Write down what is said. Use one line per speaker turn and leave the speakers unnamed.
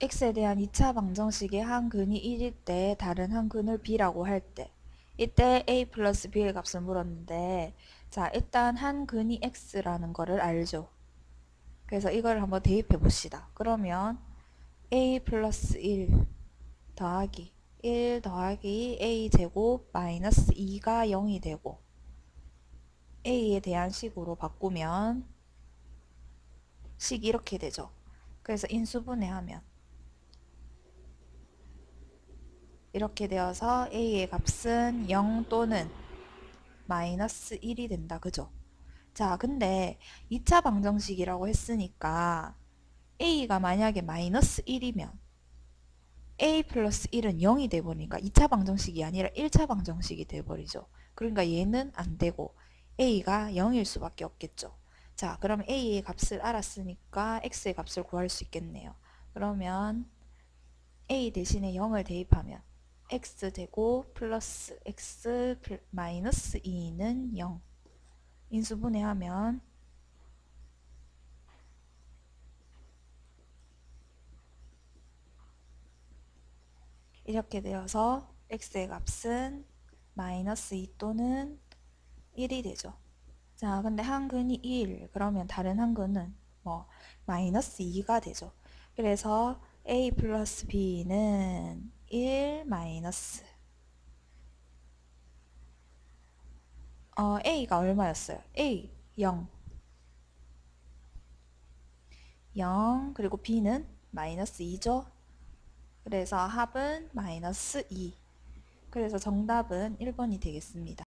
x에 대한 2차 방정식의 한 근이 1일 때 다른 한 근을 b라고 할 때 이때 a 플러스 b의 값을 물었는데 자 일단 한 근이 x라는 거를 알죠. 그래서 이걸 한번 대입해 봅시다. 그러면 a 플러스 1 더하기 1 더하기 a 제곱 마이너스 2가 0이 되고 a에 대한 식으로 바꾸면 식 이렇게 되죠. 그래서 인수분해하면 이렇게 되어서 a의 값은 0 또는 마이너스 1이 된다. 그죠? 자, 근데 2차 방정식이라고 했으니까 a가 만약에 마이너스 1이면 a 플러스 1은 0이 돼버리니까 2차 방정식이 아니라 1차 방정식이 돼버리죠. 그러니까 얘는 안 되고 a가 0일 수밖에 없겠죠. 자, 그럼 a의 값을 알았으니까 x의 값을 구할 수 있겠네요. 그러면 a 대신에 0을 대입하면 x 되고 플러스 x 플- 마이너스 2는 0 인수분해하면 이렇게 되어서 x의 값은 마이너스 2 또는 1이 되죠. 자, 근데 한 근이 1, 그러면 다른 한 근은 뭐 마이너스 2가 되죠. 그래서 a 플러스 b는 1 마이너스 어, a가 얼마였어요? a 0 0 그리고 b는 마이너스 2죠. 그래서 합은 마이너스 2 그래서 정답은 1번이 되겠습니다.